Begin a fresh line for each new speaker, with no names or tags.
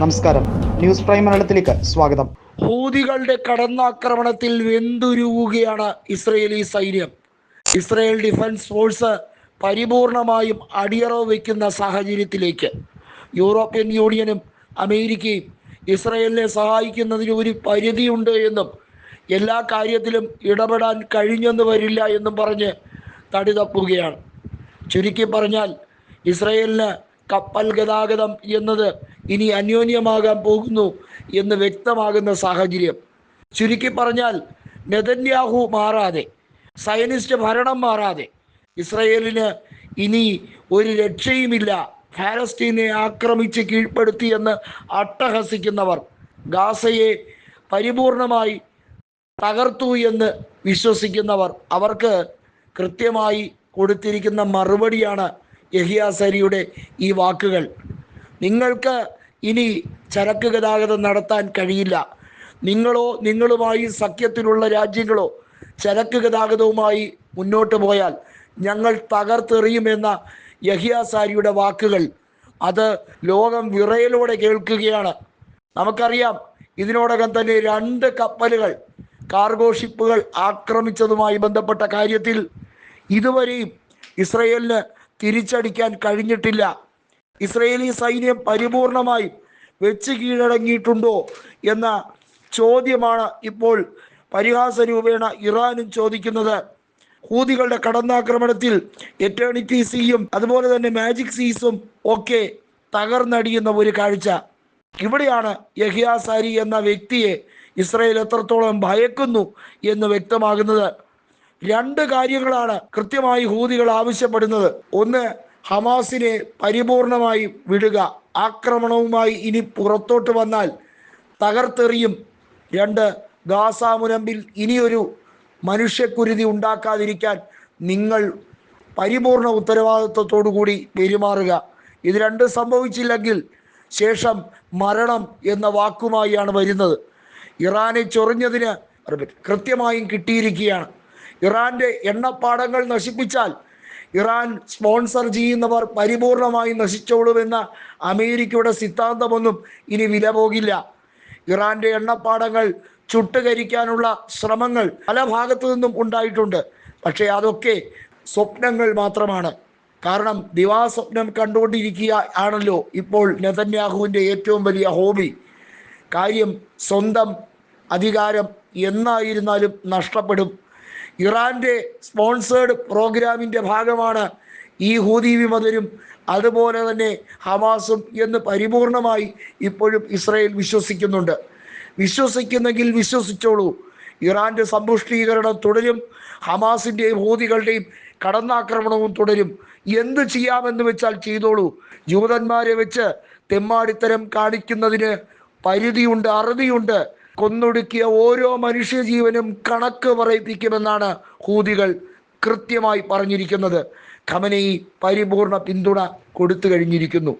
നമസ്കാരം. News prime മലയാളത്തിലേക്ക് സ്വാഗതം.
ഹൂതികളുടെ കടന്നാക്രമണത്തിൽ വെന്തുരുകുകയാണ് ഇസ്രയേലി സൈന്യം. ഇസ്രയേൽ ഡിഫൻസ് ഫോഴ്സ് പരിപൂർണമായും അടിയറവ് വയ്ക്കുന്ന സാഹചര്യത്തിലേക്ക്. യൂറോപ്യൻ യൂണിയനും അമേരിക്കയും ഇസ്രയേലിനെ സഹായിക്കുന്നതിന് ഒരു പരിധിയുണ്ട് എന്നും എല്ലാ കാര്യത്തിലും ഇടപെടാൻ കഴിഞ്ഞെന്ന് വരില്ല എന്നും പറഞ്ഞ് തടി തപ്പുകയാണ് ചുരുക്കി പറഞ്ഞാൽ ഇസ്രയേലിന് കപ്പൽ ഗതാഗതം എന്നത് ഇനി അന്യോന്യമാകാൻ പോകുന്നു എന്ന് വ്യക്തമാകുന്ന സാഹചര്യം. ചുരുക്കി പറഞ്ഞാൽ നെതന്യാഹു മാറാതെ സയനിസ്റ്റ് ഭരണം മാറാതെ ഇസ്രയേലിന് ഇനി ഒരു രക്ഷയുമില്ല ഫാലസ്തീനെ ആക്രമിച്ച് കീഴ്പ്പെടുത്തിയെന്ന് അട്ടഹസിക്കുന്നവർ ഗാസയെ പരിപൂർണമായി തകർത്തു എന്ന് വിശ്വസിക്കുന്നവർ അവർക്ക് കൃത്യമായി കൊടുത്തിരിക്കുന്ന മറുപടിയാണ് യഹിയാസരിയുടെ ഈ വാക്കുകൾ. നിങ്ങൾക്ക് ഇനി ചരക്ക് ഗതാഗതം നടത്താൻ കഴിയില്ല. നിങ്ങളോ നിങ്ങളുമായി സഖ്യത്തിലുള്ള രാജ്യങ്ങളോ ചരക്ക് ഗതാഗതവുമായി മുന്നോട്ട് പോയാൽ ഞങ്ങൾ തകർത്തെറിയുമെന്ന യഹിയാസാരിയുടെ വാക്കുകൾ. അത് ലോകം വിറയലോടെ കേൾക്കുകയാണ്. നമുക്കറിയാം ഇതിനോടകം തന്നെ രണ്ട് കപ്പലുകൾ കാർഗോ ഷിപ്പുകൾ ആക്രമിച്ചതുമായി ബന്ധപ്പെട്ട കാര്യത്തിൽ ഇതുവരെയും ഇസ്രയേലിന് തിരിച്ചടിക്കാൻ കഴിഞ്ഞിട്ടില്ല. ഇസ്രയേലി സൈന്യം പരിപൂർണമായും വെച്ച് കീഴടങ്ങിയിട്ടുണ്ടോ എന്ന ചോദ്യമാണ് ഇപ്പോൾ പരിഹാസ രൂപേണ ഇറാനും ചോദിക്കുന്നത്. ഹൂതികളുടെ കടന്നാക്രമണത്തിൽ എറ്റേണിറ്റി സീയും അതുപോലെ തന്നെ മാജിക് സീസും ഒക്കെ തകർന്നടിയുന്ന ഒരു കാഴ്ച. ഇവിടെയാണ് യഹിയാസാരി എന്ന വ്യക്തിയെ ഇസ്രയേൽ എത്രത്തോളം ഭയക്കുന്നു എന്ന് വ്യക്തമാകുന്നത്. രണ്ട് കാര്യങ്ങളാണ് കൃത്യമായി ഹൂതികൾ ആവശ്യപ്പെടുന്നത്. ഒന്ന് ഹമാസിനെ പരിപൂർണമായി വിടുക. ആക്രമണവുമായി ഇനി പുറത്തോട്ട് വന്നാൽ തകർത്തെറിയും. രണ്ട് ഗാസ മുനമ്പിൽ ഇനിയൊരു മനുഷ്യക്കുരുതി ഉണ്ടാക്കാതിരിക്കാൻ നിങ്ങൾ പരിപൂർണ ഉത്തരവാദിത്വത്തോടു കൂടി പെരുമാറുക. ഇത് രണ്ട് സംഭവിച്ചില്ലെങ്കിൽ ശേഷം മരണം എന്ന വാക്കുമായാണ് വരുന്നത്. ഇറാനെ ചൊറിഞ്ഞതിന് കൃത്യമായും കിട്ടിയിരിക്കുകയാണ്. ഇറാന്റെ എണ്ണപ്പാടങ്ങൾ നശിപ്പിച്ചാൽ ഇറാൻ സ്പോൺസർ ചെയ്യുന്നവർ പരിപൂർണമായി നശിച്ചോളുമെന്ന അമേരിക്കയുടെ സിദ്ധാന്തമൊന്നും ഇനി വില പോകില്ല ഇറാന്റെ എണ്ണപ്പാടങ്ങൾ ചുട്ടുകരിക്കാനുള്ള ശ്രമങ്ങൾ പല ഭാഗത്തു നിന്നും ഉണ്ടായിട്ടുണ്ട്. പക്ഷേ അതൊക്കെ സ്വപ്നങ്ങൾ മാത്രമാണ്. കാരണം ദിവാസ്വപ്നം കണ്ടുകൊണ്ടിരിക്കുക ആണല്ലോ ഇപ്പോൾ നെതന്യാഹുവിന്റെ ഏറ്റവും വലിയ ഹോബി. കാര്യം സ്വന്തം അധികാരം എന്നായിരുന്നാലും നഷ്ടപ്പെടും. ഇറാന്റെ സ്പോൺസേഡ് പ്രോഗ്രാമിന്റെ ഭാഗമാണ് ഈ ഹൂതി വിമതരും അതുപോലെ തന്നെ ഹമാസും എന്ന് പരിപൂർണമായി ഇപ്പോഴും ഇസ്രയേൽ വിശ്വസിക്കുന്നുണ്ട്. വിശ്വസിക്കുന്നെങ്കിൽ വിശ്വസിച്ചോളൂ. ഇറാന്റെ സമ്പുഷ്ടീകരണം തുടരും. ഹമാസിന്റെയും ഹൂതികളുടെയും കടന്നാക്രമണവും തുടരും. എന്ത് ചെയ്യാമെന്ന് വെച്ചാൽ ചെയ്തോളൂ. ജൂതന്മാരെ വെച്ച് തെമ്മാടിത്തരം കാണിക്കുന്നതിന് പരിധിയുണ്ട് അറുതിയുണ്ട്. കൊന്നൊടുക്കിയ ഓരോ മനുഷ്യജീവനും കണക്ക് പറയിപ്പിക്കുമെന്നാണ് ഹൂതികൾ കൃത്യമായി പറഞ്ഞിരിക്കുന്നത്. ഖമനയി പരിപൂർണ പിന്തുണ കൊടുത്തു കഴിഞ്ഞിരിക്കുന്നു.